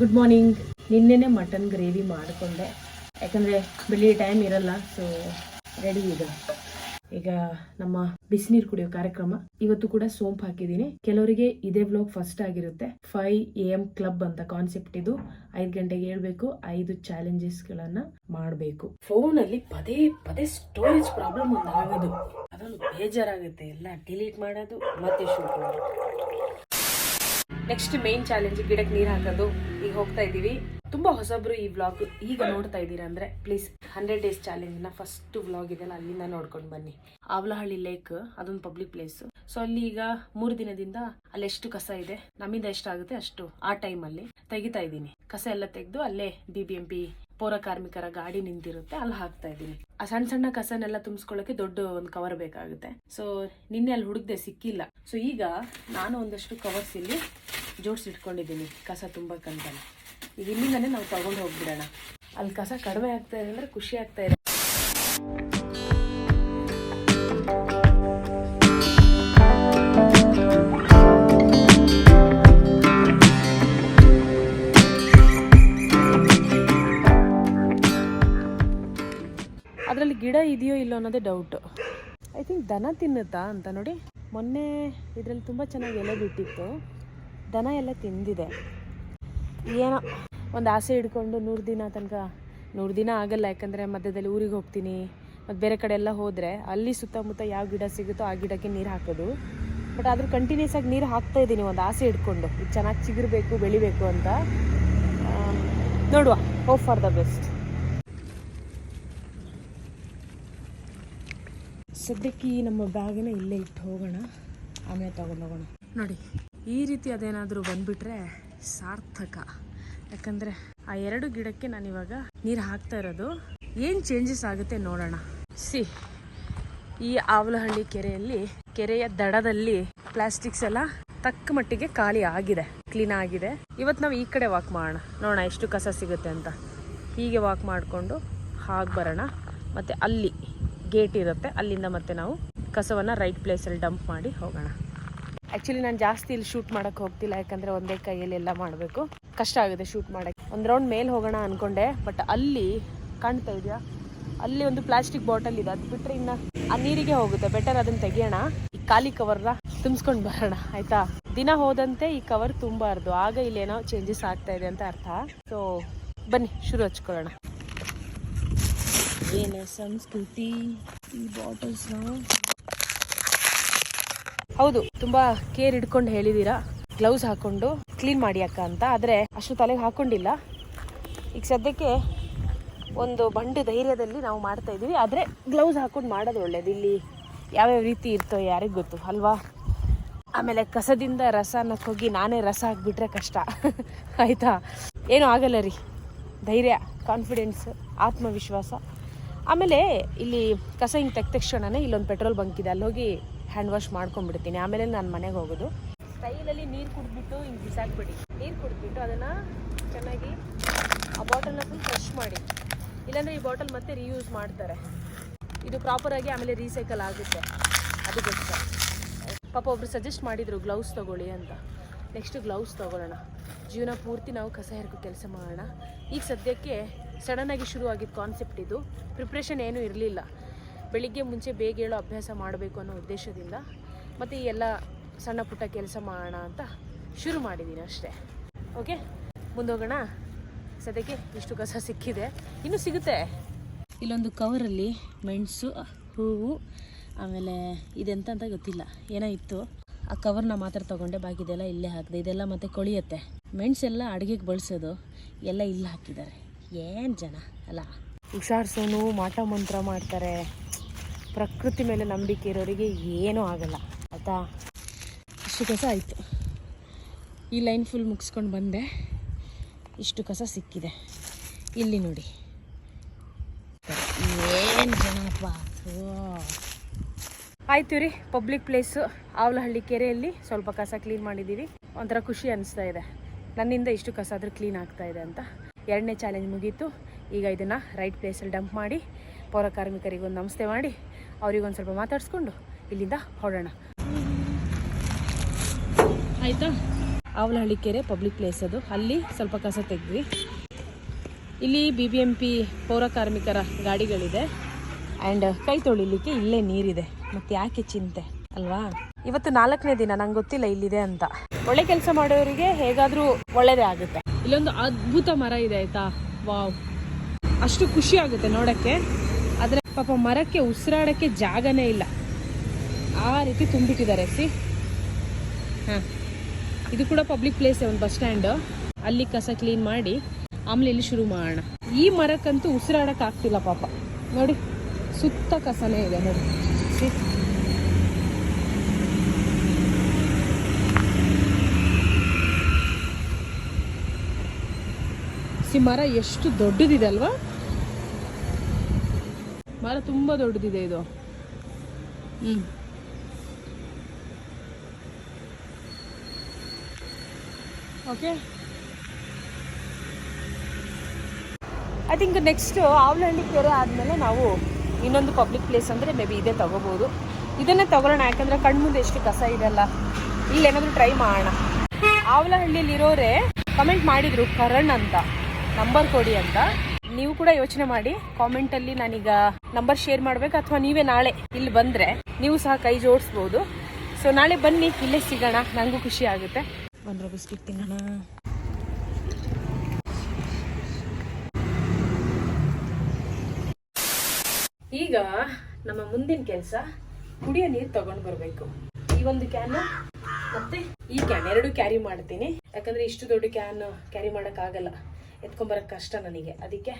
Good morning ನಿನ್ನೆನೆ mutton gravy ಮಾಡಿಕೊಂಡೆ. ಯಾಕಂದರೆ ಬೆಳಿಗ್ಗೆ ಟೈಮ್ ಇರಲ್ಲ ಸೊ ರೆಡಿ ಇದೆ ಈಗ ನಮ್ಮ ಬಿಸಿನೀರು ಕುಡಿಯೋ ಕಾರ್ಯಕ್ರಮ. ಇವತ್ತು ಕೂಡ ಸೋಂಪು ಹಾಕಿದ್ದೀನಿ. ಕೆಲವರಿಗೆ ಇದೇ ಬ್ಲಾಗ್ ಫಸ್ಟ್ ಆಗಿರುತ್ತೆ. ಫೈವ್ ಎ ಎಂ ಕ್ಲಬ್ ಅಂತ ಕಾನ್ಸೆಪ್ಟ್ ಇದು. ಐದು ಗಂಟೆಗೆ ಹೇಳ್ಬೇಕು, ಐದು ಚಾಲೆಂಜಸ್ ಗಳನ್ನ ಮಾಡಬೇಕು. ಫೋನಲ್ಲಿ ಪದೇ ಪದೇ ಸ್ಟೋರೇಜ್ ಪ್ರಾಬ್ಲಮ್ ಒಂದು ಆಗೋದು ಅದೊಂದು ಬೇಜಾರಾಗುತ್ತೆ. ಎಲ್ಲ ಡಿಲೀಟ್ ಮಾಡೋದು, ಮತ್ತೆ ಶೂಟ್ ಮಾಡೋದು. ನೆಕ್ಸ್ಟ್ ಮೇನ್ ಚಾಲೆಂಜ್ ಗಿಡಕ್ಕೆ ನೀರು ಹಾಕೋದು. ಹೋಗ್ತಾ ಇದ್ದೀವಿ. ತುಂಬಾ ಹೊಸಬ್ರು ಈ ವ್ಲಾಗ್ ಈಗ ನೋಡ್ತಾ ಇದ್ದೀರಾ ಅಂದ್ರೆ ಪ್ಲೀಸ್ ಹಂಡ್ರೆಡ್ ಡೇಸ್ ಚಾಲೆಂಜ್ನ ಫಸ್ಟ್ ವ್ಲಾಗ್ ಇದೆಲ್ಲ ಅಲ್ಲಿಂದ ನೋಡ್ಕೊಂಡು ಬನ್ನಿ. ಆವಲಹಳ್ಳಿ ಲೇಕ್ ಅದೊಂದು ಪಬ್ಲಿಕ್ ಪ್ಲೇಸ್ ಸೊ ಅಲ್ಲಿ ಈಗ ಮೂರು ದಿನದಿಂದ ಅಲ್ಲಿ ಎಷ್ಟು ಕಸ ಇದೆ, ನಮ್ಮಿಂದ ಎಷ್ಟಾಗುತ್ತೆ ಅಷ್ಟು ಆ ಟೈಮ್ ಅಲ್ಲಿ ತೆಗಿತಾ ಇದ್ದೀನಿ. ಕಸ ಎಲ್ಲ ತೆಗೆದು ಅಲ್ಲೇ ಬಿ ಬಿ ಎಂ ಪಿ ಪೌರ ಕಾರ್ಮಿಕರ ಗಾಡಿ ನಿಂತಿರುತ್ತೆ, ಅಲ್ಲಿ ಹಾಕ್ತಾ ಇದ್ದೀನಿ. ಆ ಸಣ್ಣ ಸಣ್ಣ ಕಸನೆಲ್ಲ ತುಂಬಿಸ್ಕೊಳ್ಳೋಕೆ ದೊಡ್ಡ ಒಂದು ಕವರ್ ಬೇಕಾಗುತ್ತೆ. ಸೊ ನಿನ್ನೆ ಅಲ್ಲಿ ಹುಡುಗದೆ ಸಿಕ್ಕಿಲ್ಲ. ಸೊ ಈಗ ನಾನು ಒಂದಷ್ಟು ಕವರ್ಸ್ ಇಲ್ಲಿ ಜೋಡಿಸಿಟ್ಕೊಂಡಿದ್ದೀನಿ. ಕಸ ತುಂಬಕ್ಕಂತಾನೆ ಈಗ ಇಲ್ಲಿಂದನೇ ನಾವು ತಗೊಂಡು ಹೋಗ್ಬಿಡೋಣ. ಅಲ್ಲಿ ಕಸ ಕಡಿಮೆ ಆಗ್ತಾ ಇದೆ ಅಂದ್ರೆ ಖುಷಿ ಆಗ್ತಾ ಇದೆ. ಅದರಲ್ಲಿ ಗಿಡ ಇದೆಯೋ ಇಲ್ಲೋ ಅನ್ನೋದೇ ಡೌಟ್ ಐ ಥಿಂಕ್ ದನ ತಿನ್ನುತ್ತಾ ಅಂತ ನೋಡಿ. ಮೊನ್ನೆ ಇದರಲ್ಲಿ ತುಂಬ ಚೆನ್ನಾಗಿ ಎಲೆ ಬಿಟ್ಟಿತ್ತು. ದನ ಎಲ್ಲ ತಿಂದಿದೆ. ಏನೋ ಒಂದು ಆಸೆ ಹಿಡ್ಕೊಂಡು ನೂರು ದಿನ ತನಕ, ನೂರು ದಿನ ಆಗಲ್ಲ, ಯಾಕಂದರೆ ಮಧ್ಯದಲ್ಲಿ ಊರಿಗೆ ಹೋಗ್ತೀನಿ, ಮತ್ತು ಬೇರೆ ಕಡೆ ಎಲ್ಲ ಹೋದರೆ ಅಲ್ಲಿ ಸುತ್ತಮುತ್ತ ಯಾವ ಗಿಡ ಸಿಗುತ್ತೋ ಆ ಗಿಡಕ್ಕೆ ನೀರು ಹಾಕೋದು. ಬಟ್ ಆದರೂ ಕಂಟಿನ್ಯೂಸ್ ಆಗಿ ನೀರು ಹಾಕ್ತಾ ಇದ್ದೀನಿ, ಒಂದು ಆಸೆ ಇದು ಚೆನ್ನಾಗಿ ಚಿಗುರಬೇಕು, ಬೆಳಿಬೇಕು ಅಂತ. ನೋಡುವ. ಹೋಪ್ ಫಾರ್ ದ ಬೆಸ್ಟ್ ಸದ್ಯಕ್ಕೆ ನಮ್ಮ ಬ್ಯಾಗನ್ನ ಇಲ್ಲೇ ಇಟ್ಟು ಹೋಗೋಣ. ಆಮೇಲೆ ತಗೊಂಡು ಹೋಗೋಣ. ನೋಡಿ. ಈ ರೀತಿ ಅದೇನಾದರೂ ಬಂದ್ಬಿಟ್ರೆ ಸಾರ್ಥಕ. ಯಾಕಂದರೆ ಆ ಎರಡು ಗಿಡಕ್ಕೆ ನಾನು ಇವಾಗ ನೀರು ಹಾಕ್ತಾ ಇರೋದು. ಏನು ಚೇಂಜಸ್ ಆಗುತ್ತೆ ನೋಡೋಣ. ಸಿ, ಈ ಆವಲಹಳ್ಳಿ ಕೆರೆಯಲ್ಲಿ, ಕೆರೆಯ ದಡದಲ್ಲಿ ಪ್ಲಾಸ್ಟಿಕ್ಸ್ ಎಲ್ಲ ತಕ್ಕ ಮಟ್ಟಿಗೆ ಖಾಲಿ ಆಗಿದೆ ಕ್ಲೀನ್ ಆಗಿದೆ. ಇವತ್ತು ನಾವು ಈ ಕಡೆ ವಾಕ್ ಮಾಡೋಣ. ನೋಡೋಣ ಎಷ್ಟು ಕಸ ಸಿಗುತ್ತೆ ಅಂತ. ಹೀಗೆ ವಾಕ್ ಮಾಡಿಕೊಂಡು ಹಾಗೆ ಬರೋಣ. ಮತ್ತು ಅಲ್ಲಿ ಗೇಟ್ ಇರುತ್ತೆ. ಅಲ್ಲಿಂದ ಮತ್ತೆ ನಾವು ಕಸವನ್ನು ರೈಟ್ ಪ್ಲೇಸಲ್ಲಿ ಡಂಪ್ ಮಾಡಿ ಹೋಗೋಣ. ಆ್ಯಕ್ಚುಲಿ ನಾನು ಜಾಸ್ತಿ ಇಲ್ಲಿ ಶೂಟ್ ಮಾಡೋಕ್ಕೆ ಹೋಗ್ತಿಲ್ಲ, ಯಾಕಂದರೆ ಒಂದೇ ಕೈಯಲ್ಲಿ ಎಲ್ಲ ಮಾಡಬೇಕು. ಕಷ್ಟ ಆಗುತ್ತೆ ಶೂಟ್ ಮಾಡೋಕ್ಕೆ. ಒಂದು ರೌಂಡ್ ಮೇಲೆ ಹೋಗೋಣ ಅಂದ್ಕೊಂಡೆ ಬಟ್ ಅಲ್ಲಿ ಕಾಣ್ತಾ ಇದೆಯಾ? ಅಲ್ಲಿ ಒಂದು ಪ್ಲಾಸ್ಟಿಕ್ ಬಾಟಲ್ ಇದೆ, ಅದು ಬಿಟ್ಟರೆ ಇನ್ನು ಆ ನೀರಿಗೆ ಹೋಗುತ್ತೆ. ಬೆಟರ್ ಅದನ್ನು ತೆಗಿಯೋಣ. ಈ ಖಾಲಿ ಕವರ್ನ ತುಂಬಿಸ್ಕೊಂಡು ಬರೋಣ, ಆಯಿತಾ? ದಿನ ಹೋದಂತೆ ಈ ಕವರ್ ತುಂಬಾರ್ದು. ಆಗ ಇಲ್ಲೇನೋ ಚೇಂಜಸ್ ಆಗ್ತಾ ಇದೆ ಅಂತ ಅರ್ಥ. ಸೊ ಬನ್ನಿ, ಶುರು ಹಚ್ಕೊಳ್ಳೋಣ. ಏನು ಸಂಸ್ಕೃತಿ, ಈ ಬಾಟಲ್ಸ್ನ ಹೌದು, ತುಂಬಾ ಕೇರ್ ಇಟ್ಕೊಂಡು ಹೇಳಿದೀರಾ? ಗ್ಲೌಸ್ ಹಾಕೊಂಡು ಕ್ಲೀನ್ ಮಾಡಿ ಅಕ್ಕ ಅಂತ. ಆದರೆ ಅಷ್ಟು ತಲೆಗೆ ಹಾಕೊಂಡಿಲ್ಲ. ಈಗ ಸದ್ಯಕ್ಕೆ ಒಂದು ಬಂಡೆ ಧೈರ್ಯದಲ್ಲಿ ನಾವು ಮಾಡ್ತಾ ಇದ್ದೀವಿ. ಆದರೆ ಗ್ಲೌಸ್ ಹಾಕೊಂಡು ಮಾಡೋದು ಒಳ್ಳೇದು. ಇಲ್ಲಿ ಯಾವ್ಯಾವ ರೀತಿ ಇರ್ತೋ ಯಾರಿಗೆ ಗೊತ್ತು, ಅಲ್ವಾ? ಆಮೇಲೆ ಕಸದಿಂದ ರಸ ಹೋಗಿ ನಾನೇ ರಸ ಹಾಕ್ಬಿಟ್ರೆ ಕಷ್ಟ. ಆಯಿತಾ? ಏನೂ ಆಗಲ್ಲ ರೀ. ಧೈರ್ಯ ಕಾನ್ಫಿಡೆನ್ಸ್ ಆತ್ಮವಿಶ್ವಾಸ. ಆಮೇಲೆ ಇಲ್ಲಿ ಕಸ ಹಿಂಗೆ ತೆಗ್ದ ತಕ್ಷಣನೇ ಇಲ್ಲೊಂದು ಪೆಟ್ರೋಲ್ ಬಂಕ್ ಇದೆ, ಅಲ್ಲಿ ಹೋಗಿ ಹ್ಯಾಂಡ್ ವಾಶ್ ಮಾಡ್ಕೊಂಡ್ಬಿಡ್ತೀನಿ. ಆಮೇಲೆ ನಾನು ಮನೆಗೆ ಹೋಗೋದು. ಸ್ಟೈಲಲ್ಲಿ ನೀರು ಕುಡಿದ್ಬಿಟ್ಟು ಹಿಂಗೆ ಬಿಸಾಕ್ಬಿಡಿ. ನೀರು ಕುಡಿದ್ಬಿಟ್ಟು ಅದನ್ನು ಚೆನ್ನಾಗಿ ಆ ಬಾಟಲ್ನ ಫುಲ್ ಫ್ರೆಶ್ ಮಾಡಿ. ಇಲ್ಲಾಂದರೆ ಈ ಬಾಟಲ್ ಮತ್ತೆ ರೀಯೂಸ್ ಮಾಡ್ತಾರೆ. ಇದು ಪ್ರಾಪರಾಗಿ ಆಮೇಲೆ ರೀಸೈಕಲ್ ಆಗುತ್ತೆ. ಅದಕ್ಕೆ ಪಾಪ ಒಬ್ರು ಸಜೆಸ್ಟ್ ಮಾಡಿದರು ಗ್ಲೌಸ್ ತಗೊಳ್ಳಿ ಅಂತ. ನೆಕ್ಸ್ಟ್ ಗ್ಲೌಸ್ ತೊಗೊಳ್ಳೋಣ. ಜೀವನ ಪೂರ್ತಿ ನಾವು ಕಸ ಹೆರ್ಕೊ ಕೆಲಸ ಮಾಡೋಣ. ಈಗ ಸದ್ಯಕ್ಕೆ ಸಡನ್ನಾಗಿ ಶುರುವಾಗಿದ್ದ ಕಾನ್ಸೆಪ್ಟ್ ಇದು. ಪ್ರಿಪ್ರೇಷನ್ ಏನೂ ಇರಲಿಲ್ಲ. ಬೆಳಿಗ್ಗೆ ಮುಂಚೆ ಬೇಗ ಹೇಳೋ ಅಭ್ಯಾಸ ಮಾಡಬೇಕು ಅನ್ನೋ ಉದ್ದೇಶದಿಂದ ಮತ್ತು ಈ ಎಲ್ಲ ಸಣ್ಣ ಪುಟ್ಟ ಕೆಲಸ ಮಾಡೋಣ ಅಂತ ಶುರು ಮಾಡಿದ್ದೀನಿ ಅಷ್ಟೇ. ಓಕೆ ಮುಂದೋಗೋಣ. ಸದ್ಯಕ್ಕೆ ಇಷ್ಟು ಕಸ ಸಿಕ್ಕಿದೆ. ಇನ್ನೂ ಸಿಗುತ್ತೆ. ಇಲ್ಲೊಂದು ಕವರಲ್ಲಿ ಮೆಣಸು, ಹೂವು, ಆಮೇಲೆ ಇದೆಂತ ಅಂತ ಗೊತ್ತಿಲ್ಲ. ಏನೋ ಇತ್ತು. ಆ ಕವರ್ನ ಮಾತ್ರ ತೊಗೊಂಡೆ. ಬಾಕಿದೆಲ್ಲ ಇಲ್ಲೇ ಹಾಕಿದೆ. ಇದೆಲ್ಲ ಮತ್ತೆ ಕೊಳಿಯುತ್ತೆ. ಮೆಣಸೆಲ್ಲ ಅಡುಗೆಗೆ ಬಳಸೋದು. ಎಲ್ಲ ಇಲ್ಲಿ ಹಾಕಿದ್ದಾರೆ. ಏನು ಜನ? ಅಲ್ಲ. ಹುಷಾರ್ಸೋನು ಮಾಟ ಮಂತ್ರ ಮಾಡ್ತಾರೆ. ಪ್ರಕೃತಿ ಮೇಲೆ ನಂಬಿಕೆ ಇರೋರಿಗೆ ಏನೂ ಆಗಲ್ಲ. ಆಯಿತಾ? ಇಷ್ಟು ಕಸ ಆಯಿತು. ಈ ಲೈನ್ ಫುಲ್ ಮುಗಿಸ್ಕೊಂಡು ಬಂದೆ. ಇಷ್ಟು ಕಸ ಸಿಕ್ಕಿದೆ. ಇಲ್ಲಿ ನೋಡಿ. ಏನು ಜನಪ್ಪ. ಆಯ್ತು ರೀ ಪಬ್ಲಿಕ್ ಪ್ಲೇಸು ಆವಲಹಳ್ಳಿ ಕೆರೆಯಲ್ಲಿ ಸ್ವಲ್ಪ ಕಸ ಕ್ಲೀನ್ ಮಾಡಿದ್ದೀವಿ. ಒಂಥರ ಖುಷಿ ಅನಿಸ್ತಾ ಇದೆ. ನನ್ನಿಂದ ಇಷ್ಟು ಕಸ ಆದರೂ ಕ್ಲೀನ್ ಆಗ್ತಾ ಇದೆ ಅಂತ. ಎರಡನೇ ಚಾಲೆಂಜ್ ಮುಗೀತು. ಈಗ ಇದನ್ನು ರೈಟ್ ಪ್ಲೇಸಲ್ಲಿ ಡಂಪ್ ಮಾಡಿ, ಪೌರ ಕಾರ್ಮಿಕರಿಗೆ ಒಂದು ನಮಸ್ತೆ ಮಾಡಿ, ಅವ್ರಿಗೊಂದು ಸ್ವಲ್ಪ ಮಾತಾಡಿಸ್ಕೊಂಡು ಇಲ್ಲಿಂದ ಹೊರಡೋಣ. ಆಯಿತಾ? ಆವಲಹಳ್ಳಿ ಕೆರೆ ಪಬ್ಲಿಕ್ ಪ್ಲೇಸ್ ಅದು. ಅಲ್ಲಿ ಸ್ವಲ್ಪ ಕಸ ತೆಗೆದ್ವಿ. ಇಲ್ಲಿ ಬಿ ಬಿ ಎಂ ಪಿ ಪೌರ ಕಾರ್ಮಿಕರ ಗಾಡಿಗಳಿದೆ. ಆ್ಯಂಡ್ ಕೈ ತೊಳಿಲಿಕ್ಕೆ ಇಲ್ಲೇ ನೀರಿದೆ. ಮತ್ತೆ ಯಾಕೆ ಚಿಂತೆ, ಅಲ್ವಾ? ಇವತ್ತು ನಾಲ್ಕನೇ ದಿನ, ನಂಗೆ ಗೊತ್ತಿಲ್ಲ ಇಲ್ಲಿದೆ ಅಂತ. ಒಳ್ಳೆ ಕೆಲಸ ಮಾಡೋರಿಗೆ ಹೇಗಾದರೂ ಒಳ್ಳೇದೇ ಆಗುತ್ತೆ. ಇಲ್ಲೊಂದು ಅದ್ಭುತ ಮರ ಇದೆ ಆಯ್ತಾ? ವಾವ್. ಅಷ್ಟು ಖುಷಿ ಆಗುತ್ತೆ ನೋಡೋಕ್ಕೆ. ಆದರೆ ಪಾಪ ಮರಕ್ಕೆ ಉಸಿರಾಡೋಕ್ಕೆ ಜಾಗನೇ ಇಲ್ಲ. ಆ ರೀತಿ ತುಂಬಿಟ್ಟಿದ್ದಾರೆ ಸಿ ಹಾಂ. ಇದು ಕೂಡ ಪಬ್ಲಿಕ್ ಪ್ಲೇಸ್ ಒಂದು ಬಸ್ ಸ್ಟ್ಯಾಂಡ್ ಅಲ್ಲಿ ಕಸ ಕ್ಲೀನ್ ಮಾಡಿ, ಆಮೇಲೆ ಇಲ್ಲಿ ಶುರು ಮಾಡೋಣ. ಈ ಮರಕ್ಕಂತೂ ಉಸಿರಾಡೋಕ್ಕಾಗ್ತಿಲ್ಲ ಪಾಪ. ನೋಡಿ. ಸುತ್ತ ಕಸನೇ ಇದೆ ನೋಡಿ. ಸಿ ಮರ ಎಷ್ಟು ದೊಡ್ಡದಿದೆ ಅಲ್ವಾ? ಮರ ತುಂಬ ದೊಡ್ಡದಿದೆ ಇದು. ಹ್ಞೂ okay I think next Avalahalli ಕೆರೆ ಆದಮೇಲೆ ನಾವು ಇನ್ನೊಂದು ಪಬ್ಲಿಕ್ ಪ್ಲೇಸ್ ಅಂದರೆ ಮೇ ಬಿ ಇದೇ ತಗೋಬೋದು. ಇದನ್ನೇ ತಗೊಳ್ಳೋಣ, ಯಾಕಂದರೆ ಕಣ್ಮುಂದೆ ಎಷ್ಟು ಕಸ ಇದೆಲ್ಲ ಇಲ್ಲೇನಾದರೂ ಟ್ರೈ ಮಾಡೋಣ. ಆವಲಹಳ್ಳಿಯಲ್ಲಿರೋರೆ ಕಮೆಂಟ್ ಮಾಡಿದರು ಕರಣ್ ಅಂತ ನಂಬರ್ ಕೊಡಿ ಅಂತ. ನೀವು ಕೂಡ ಯೋಚನೆ ಮಾಡಿ ಕಾಮೆಂಟಲ್ಲಿ ನಾನೀಗ ನಂಬರ್ ಶೇರ್ ಮಾಡಬೇಕು, ಅಥವಾ ನೀವೇ ನಾಳೆ ಇಲ್ಲಿ ಬಂದರೆ ನೀವು ಸಹ ಕೈ ಜೋಡಿಸ್ಬೋದು. ಸೊ ನಾಳೆ ಬನ್ನಿ, ಇಲ್ಲೇ ಸಿಗೋಣ ನನಗೂ ಖುಷಿ ಆಗುತ್ತೆ. ಬಂದ್ರೆ ಬಿಸ್ಕಿಟ್ ತಿನ್ನೋಣ. ಈಗ ನಮ್ಮ ಮುಂದಿನ ಕೆಲಸ ಕುಡಿಯೋ ನೀರು ತಗೊಂಡು ಬರಬೇಕು. ಈ ಒಂದು ಕ್ಯಾನ್ ಮತ್ತೆ ಈ ಕ್ಯಾನ್ ಎರಡು ಕ್ಯಾರಿ ಮಾಡ್ತೀನಿ. ಯಾಕಂದ್ರೆ ಇಷ್ಟು ದೊಡ್ಡ ಕ್ಯಾನ್ ಕ್ಯಾರಿ ಆಗಲ್ಲ ಎತ್ಕೊಂಬರಕ್ ಕಷ್ಟ ನನಗೆ. ಅದಕ್ಕೆ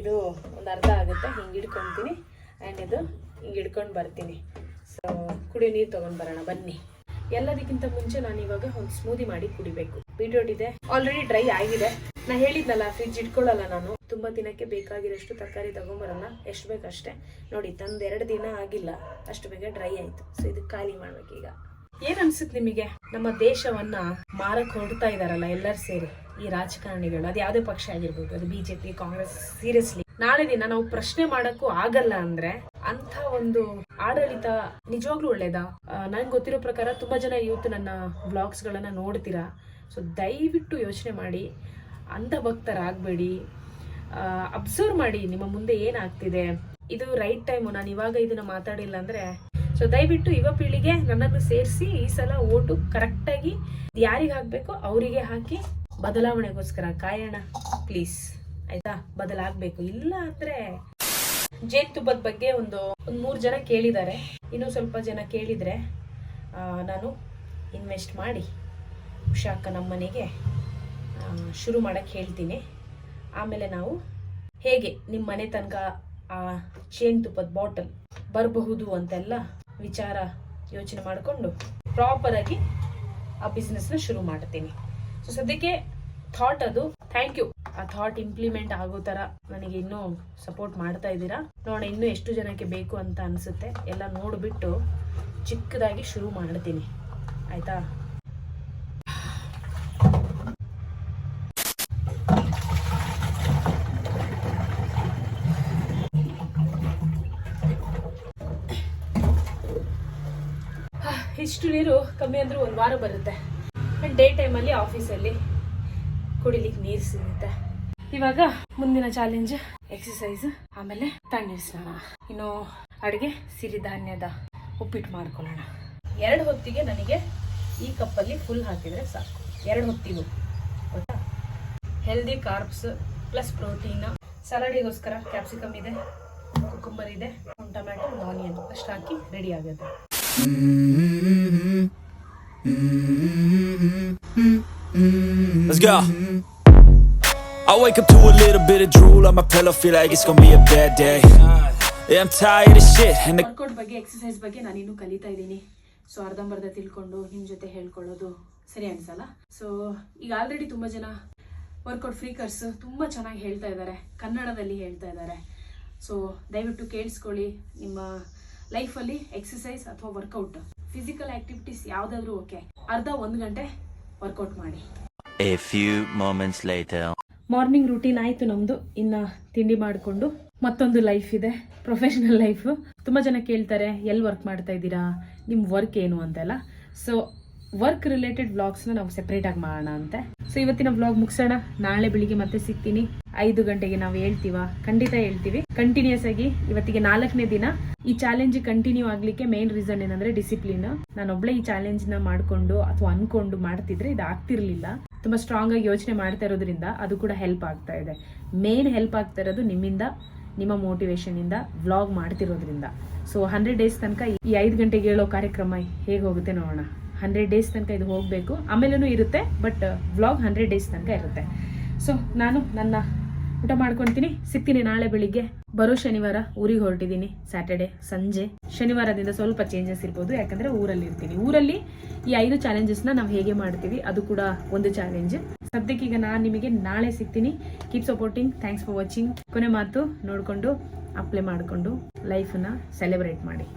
ಇದು ಒಂದು ಅರ್ಧ ಆಗುತ್ತೆ. ಹಿಂಗೆ ಹಿಡ್ಕೊತೀನಿ. ಆ್ಯಂಡ್ ಇದು ಹಿಂಗೆ ಹಿಡ್ಕೊಂಡು ಬರ್ತೀನಿ. ಸೊ ಕುಡಿಯೋ ನೀರು ತಗೊಂಡು ಬರೋಣ. ಬನ್ನಿ. ಎಲ್ಲದಕ್ಕಿಂತ ಮುಂಚೆ ನಾನು ಇವಾಗ ಒಂದು ಸ್ಮೂದಿ ಮಾಡಿ ಕುಡಿಬೇಕು. ಬೀಟ್ರೋಟ್ ಇದೆ. ಆಲ್ರೆಡಿ ಡ್ರೈ ಆಗಿದೆ. ನಾ ಹೇಳಿದ್ನಲ್ಲ ಫ್ರಿಜ್ ಇಟ್ಕೊಳ್ಳಲ್ಲ ನಾನು. ತುಂಬಾ ದಿನಕ್ಕೆ ಬೇಕಾಗಿರೋಷ್ಟು ತರಕಾರಿ ತಗೊಂಬರಲ್ಲ ಎಷ್ಟು ಬೇಕಷ್ಟೇ. ನೋಡಿ, ತಂದು ಎರಡು ದಿನ ಆಗಿಲ್ಲ. ಅಷ್ಟು ಬೇಗ ಡ್ರೈ ಆಯ್ತು. ಸೊ ಇದು ಖಾಲಿ ಮಾಡ್ಬೇಕೀಗ. ಏನ್ ಅನ್ಸುತ್ತೆ ನಿಮಗೆ? ನಮ್ಮ ದೇಶವನ್ನ ಮಾರಕ್ ಹೊರಡ್ತಾ ಇದಾರಲ್ಲ ಎಲ್ಲರೂ ಸೇರಿ, ಈ ರಾಜಕಾರಣಿಗಳು. ಅದು ಯಾವುದೇ ಪಕ್ಷ ಆಗಿರ್ಬೋದು, ಅದು ಬಿಜೆಪಿ, ಕಾಂಗ್ರೆಸ್ ಸೀರಿಯಸ್ಲಿ ನಾಳೆ ದಿನ ನಾವು ಪ್ರಶ್ನೆ ಮಾಡಕ್ಕೂ ಆಗಲ್ಲ ಅಂದ್ರೆ ಅಂತ ಒಂದು ಆಡಳಿತ ನಿಜವಾಗ್ಲೂ ಒಳ್ಳೇದಾ? ನನ್ಗೆ ಗೊತ್ತಿರೋ ಪ್ರಕಾರ ತುಂಬಾ ಜನ ಯೂತ್ ನನ್ನ ಬ್ಲಾಗ್ಸ್ ಗಳನ್ನ ನೋಡ್ತೀರಾ? ಸೊ ದಯವಿಟ್ಟು ಯೋಚನೆ ಮಾಡಿ. ಅಂಧಭಕ್ತರಾಗಬೇಡಿ. ಅಬ್ಸರ್ವ್ ಮಾಡಿ ನಿಮ್ಮ ಮುಂದೆ ಏನಾಗ್ತಿದೆ. ಇದು ರೈಟ್ ಟೈಮು ನಾನು ಇವಾಗ ಇದನ್ನ ಮಾತಾಡಿಲ್ಲ ಅಂದ್ರೆ. ಸೊ ದಯವಿಟ್ಟು ಯುವ ಪೀಳಿಗೆ ನನ್ನನ್ನು ಸೇರಿಸಿ ಈ ಸಲ ಓಟು ಕರೆಕ್ಟಾಗಿ ಯಾರಿಗೆ ಹಾಕಬೇಕೋ ಅವರಿಗೆ ಹಾಕಿ ಬದಲಾವಣೆಗೋಸ್ಕರ. ಕಾಯೋಣ ಪ್ಲೀಸ್ ಆಯ್ತಾ? ಬದಲಾಗಬೇಕು. ಇಲ್ಲ ಅಂದ್ರೆ ಜೇನುತುಪ್ಪದ ಬಗ್ಗೆ ಒಂದು ಒಂದು ಮೂರು ಜನ ಕೇಳಿದ್ದಾರೆ. ಇನ್ನೂ ಸ್ವಲ್ಪ ಜನ ಕೇಳಿದರೆ ನಾನು ಇನ್ವೆಸ್ಟ್ ಮಾಡಿ ಉಷಾಕ ನಮ್ಮ ಮನೆಗೆ ಆ, ಶುರು ಮಾಡಕ್ಕೆ ಹೇಳ್ತೀನಿ. ಆಮೇಲೆ ನಾವು ಹೇಗೆ ನಿಮ್ಮ ಮನೆ ತನಕ ಆ ಚೇನ್ ತುಪ್ಪದ ಬಾಟಲ್ ಬರಬಹುದು ಅಂತೆಲ್ಲ ವಿಚಾರ ಯೋಚನೆ ಮಾಡಿಕೊಂಡು ಪ್ರಾಪರಾಗಿ ಆ ಬಿಸ್ನೆಸ್ನ ಶುರು ಮಾಡ್ತೀನಿ. ಸೊ ಸದ್ಯಕ್ಕೆ ಥಾಟ್ ಅದು ಥ್ಯಾಂಕ್ ಯು ಆ ಥಾಟ್ ಇಂಪ್ಲಿಮೆಂಟ್ ಆಗೋ ಥರ ನನಗೆ ಇನ್ನೂ ಸಪೋರ್ಟ್ ಮಾಡ್ತಾ ಇದ್ದೀರಾ? ನೋಡೋಣ ಇನ್ನೂ ಎಷ್ಟು ಜನಕ್ಕೆ ಬೇಕು ಅಂತ ಅನಿಸುತ್ತೆ. ಎಲ್ಲ ನೋಡಿಬಿಟ್ಟು ಚಿಕ್ಕದಾಗಿ ಶುರು ಮಾಡ್ತೀನಿ. ಆಯ್ತಾ ಹಾ, ಇಷ್ಟು ನೀರು ಕಮ್ಮಿ ಅಂದ್ರೆ ಒಂದು ವಾರ ಬರುತ್ತೆ. ಡೇ ಟೈಮಲ್ಲಿ ಆಫೀಸಲ್ಲಿ ಕುಡಿಲಿಕ್ಕೆ ನೀರು ಸಿಗುತ್ತೆ. ಇವಾಗ ಮುಂದಿನ ಚಾಲೆಂಜ್ ಎಕ್ಸಸೈಸ್ ಆಮೇಲೆ ತಣ್ಣೀರು ಸ್ನಾನ. ಇನ್ನು ಅಡುಗೆ ಸಿರಿಧಾನ್ಯದ ಉಪ್ಪಿಟ್ಟು ಮಾಡ್ಕೊಳ್ಳೋಣ. ಎರಡು ಹೊತ್ತಿಗೆ ನನಗೆ ಈ ಕಪ್ಪಲ್ಲಿ ಫುಲ್ ಹಾಕಿದರೆ ಸಾಕು. ಎರಡು ಹೊತ್ತಿಗೂ, ಗೊತ್ತಾ? ಹೆಲ್ದಿ ಕಾರ್ಬ್ಸ್ ಪ್ಲಸ್ ಪ್ರೋಟೀನ್ ಸಲಾಡಿಗೋಸ್ಕರ ಕ್ಯಾಪ್ಸಿಕಮ್ ಇದೆ ಕುಕುಂಬರ್ ಇದೆ ಒಂದು ಟೊಮ್ಯಾಟೊ ಆನಿಯನ್ ಅಷ್ಟು ಹಾಕಿ ರೆಡಿ ಆಗುತ್ತೆ. Let's go. I wake up to a little bit of drool on my pillow, feel like it's gonna be a bad day. Yeah, I'm tired of shit, and workout ಬಗ್ಗೆ exercise ಬಗ್ಗೆ ನಾನು ಕಲಿತಾ ಇದ್ದೀನಿ so ಅರ್ಧಂಬರ್ಧ ತಿಳ್ಕೊಂಡು ನಿಮ್ಮ ಜೊತೆ ಹೇಳ್ಕೊಳ್ಳೋದು ಸರಿ ಅನ್ಸಲ್ಲ ಸೊ ಈಗ ಆಲ್ರೆಡಿ ತುಂಬ ಜನ ವರ್ಕೌಟ್ ಫ್ರೀಕರ್ಸ್ ತುಂಬ ಚೆನ್ನಾಗಿ ಹೇಳ್ತಾ ಇದ್ದಾರೆ ಕನ್ನಡದಲ್ಲಿ ಹೇಳ್ತಾ ಇದ್ದಾರೆ ಸೊ ದಯವಿಟ್ಟು ಕೇಳಿಸ್ಕೊಳ್ಳಿ ನಿಮ್ಮ ಲೈಫಲ್ಲಿ ಎಕ್ಸಸೈಸ್ ಅಥವಾ ವರ್ಕೌಟ್ ಫಿಸಿಕಲ್ ಆಕ್ಟಿವಿಟೀಸ್ ಯಾವುದಾದ್ರೂ ಓಕೆ. ಅರ್ಧ ಒಂದ್ ಗಂಟೆ ವರ್ಕೌಟ್ ಮಾಡಿ. Later. ಮಾರ್ನಿಂಗ್ ರೂಟೀನ್ ಆಯಿತು ನಮ್ದು. ಇನ್ನ ತಿಂಡಿ ಮಾಡಿಕೊಂಡು ಮತ್ತೊಂದು ಲೈಫ್ ಇದೆ ಪ್ರೊಫೆಷನಲ್ ಲೈಫ್ ತುಂಬಾ ಜನ ಕೇಳ್ತಾರೆ ಎಲ್ಲಿ ವರ್ಕ್ ಮಾಡ್ತಾ ಇದ್ದೀರಾ? ನಿಮ್ಮ ವರ್ಕ್ ಏನು ಅಂತೆಲ್ಲ. ಸೊ ವರ್ಕ್ ರಿಲೇಟೆಡ್ ವ್ಲಾಗ್ಸ್ನ ನಾವು ಸೆಪರೇಟ್ ಆಗಿ ಮಾಡೋಣ ಅಂತೆ. ಸೊ ಇವತ್ತಿನ ವ್ಲಾಗ್ ಮುಗಿಸೋಣ. ನಾಳೆ ಬೆಳಿಗ್ಗೆ ಮತ್ತೆ ಸಿಗ್ತೀನಿ. ಐದು ಗಂಟೆಗೆ ನಾವು ಹೇಳ್ತೀವ? ಖಂಡಿತ ಹೇಳ್ತೀವಿ. ಕಂಟಿನ್ಯೂಸ್ ಆಗಿ ಇವತ್ತಿಗೆ ನಾಲ್ಕನೇ ದಿನ. ಈ ಚಾಲೆಂಜ್ ಕಂಟಿನ್ಯೂ ಆಗ್ಲಿಕ್ಕೆ ಮೇನ್ ರೀಸನ್ ಏನಂದ್ರೆ ಡಿಸಿಪ್ಲಿನ್ ನಾನೊಬ್ಳೆ ಈ ಚಾಲೆಂಜ್ನ ಮಾಡ್ಕೊಂಡು ಅಥವಾ ಅನ್ಕೊಂಡು ಮಾಡ್ತಿದ್ರೆ ಇದು ಆಗ್ತಿರ್ಲಿಲ್ಲ. ತುಂಬಾ ಸ್ಟ್ರಾಂಗ್ ಆಗಿ ಯೋಚನೆ ಮಾಡ್ತಾ ಇರೋದ್ರಿಂದ ಅದು ಕೂಡ ಹೆಲ್ಪ್ ಆಗ್ತಾ ಇದೆ. ಮೇನ್ ಹೆಲ್ಪ್ ಆಗ್ತಾ ಇರೋದು ನಿಮ್ಮಿಂದ, ನಿಮ್ಮ ಮೋಟಿವೇಶನ್ ಇಂದ ವ್ಲಾಗ್ ಮಾಡ್ತಿರೋದ್ರಿಂದ. ಸೊ ಹಂಡ್ರೆಡ್ ಡೇಸ್ ತನಕ ಈ ಐದು ಗಂಟೆಗೆ ಹೇಳೋ ಕಾರ್ಯಕ್ರಮ ಹೇಗೆ ಹೋಗುತ್ತೆ ನೋಡೋಣ. ಹಂಡ್ರೆಡ್ ಡೇಸ್ ತನಕ ಇದು ಹೋಗಬೇಕು. ಆಮೇಲೂ ಇರುತ್ತೆ, ಬಟ್ ವ್ಲಾಗ್ ಹಂಡ್ರೆಡ್ ಡೇಸ್ ತನಕ ಇರುತ್ತೆ. ಸೊ ನಾನು ನನ್ನ ಊಟ ಮಾಡ್ಕೊತೀನಿ. ಸಿಗ್ತೀನಿ ನಾಳೆ ಬೆಳಿಗ್ಗೆ. ಬರೋ ಶನಿವಾರ ಊರಿಗೆ ಹೊರಟಿದ್ದೀನಿ. ಸ್ಯಾಟರ್ಡೆ ಸಂಜೆ. ಶನಿವಾರದಿಂದ ಸ್ವಲ್ಪ ಚೇಂಜಸ್ ಇರ್ಬೋದು. ಯಾಕಂದರೆ ಊರಲ್ಲಿ ಇರ್ತೀನಿ. ಊರಲ್ಲಿ ಈ ಐದು ಚಾಲೆಂಜಸ್ನ ನಾವು ಹೇಗೆ ಮಾಡ್ತೀವಿ, ಅದು ಕೂಡ ಒಂದು ಚಾಲೆಂಜ್ ಸದ್ಯಕ್ಕೆ ಈಗ ನಾನು ನಿಮಗೆ ನಾಳೆ ಸಿಗ್ತೀನಿ. Keep supporting thanks for watching ಕೊನೆ ಮಾತು ನೋಡಿಕೊಂಡು, ಅಪ್ಲೈ ಮಾಡಿಕೊಂಡು ಲೈಫನ್ನ ಸೆಲೆಬ್ರೇಟ್ ಮಾಡಿ.